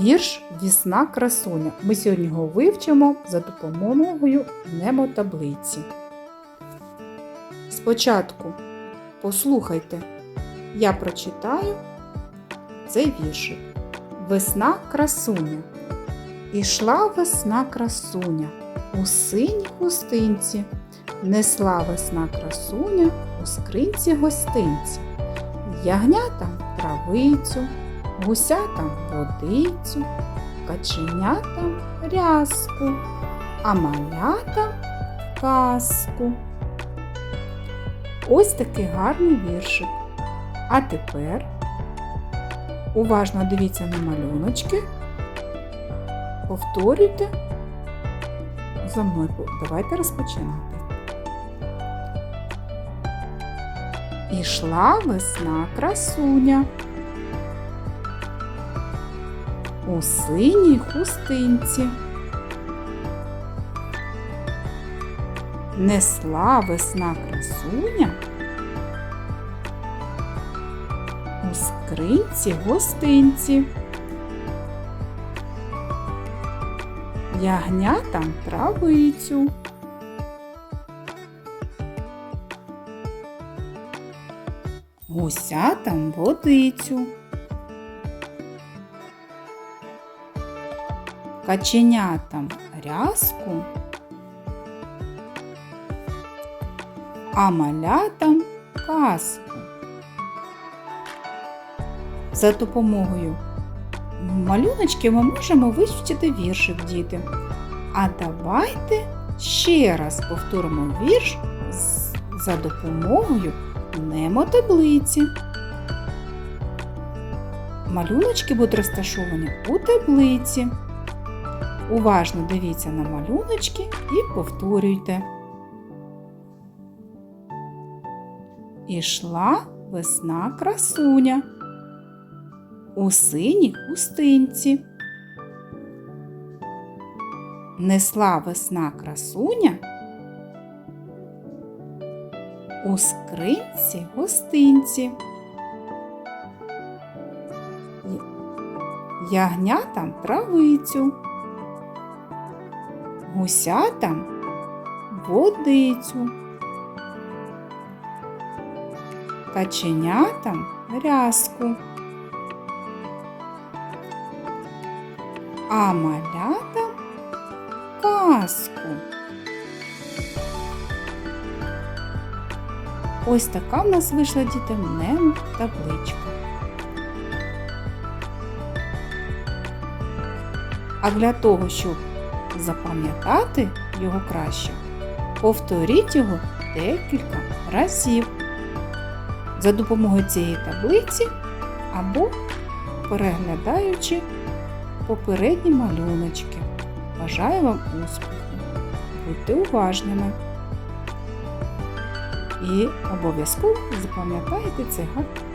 Вірш Вісна красуня. Ми сьогодні його вивчимо за допомогою немотаблиці. Спочатку послухайте, я прочитаю цей віршик. Весна красуня. Ішла весна красуня у синій хустинці, несла весна красуня у скринці гостинці, ягнятам травицю, гусятам водицю, каченятам рязку, а малятам казку. Ось такий гарний віршик. А тепер уважно дивіться на малюночки. Повторюйте за мною. Давайте розпочинати. Ішла весна красуня. У синій хустинці. Несла весна красуня. У скринці гостинці. Ягнятам травицю. Гусятам водицю. Каченятам рязку. А малятам казку. За допомогою малюночків ми можемо вивчити віршик діти. А давайте ще раз повторимо вірш за допомогою немотаблиці. Малюночки будуть розташовані у таблиці. Уважно дивіться на малюночки і повторюйте. Ішла весна красуня у синій хустинці. Несла весна красуня у скринці гостинці. Ягнятам травицю, гусятам водицю, каченятам рязку. а малятам казку. Ось така в нас вийшла мнемо табличка. А для того, щоб запам'ятати його краще, повторіть його декілька разів за допомогою цієї таблиці або переглядаючи попередні малюночки. Бажаю вам успіху! Будьте уважними і обов'язково запам'ятайте цей гарний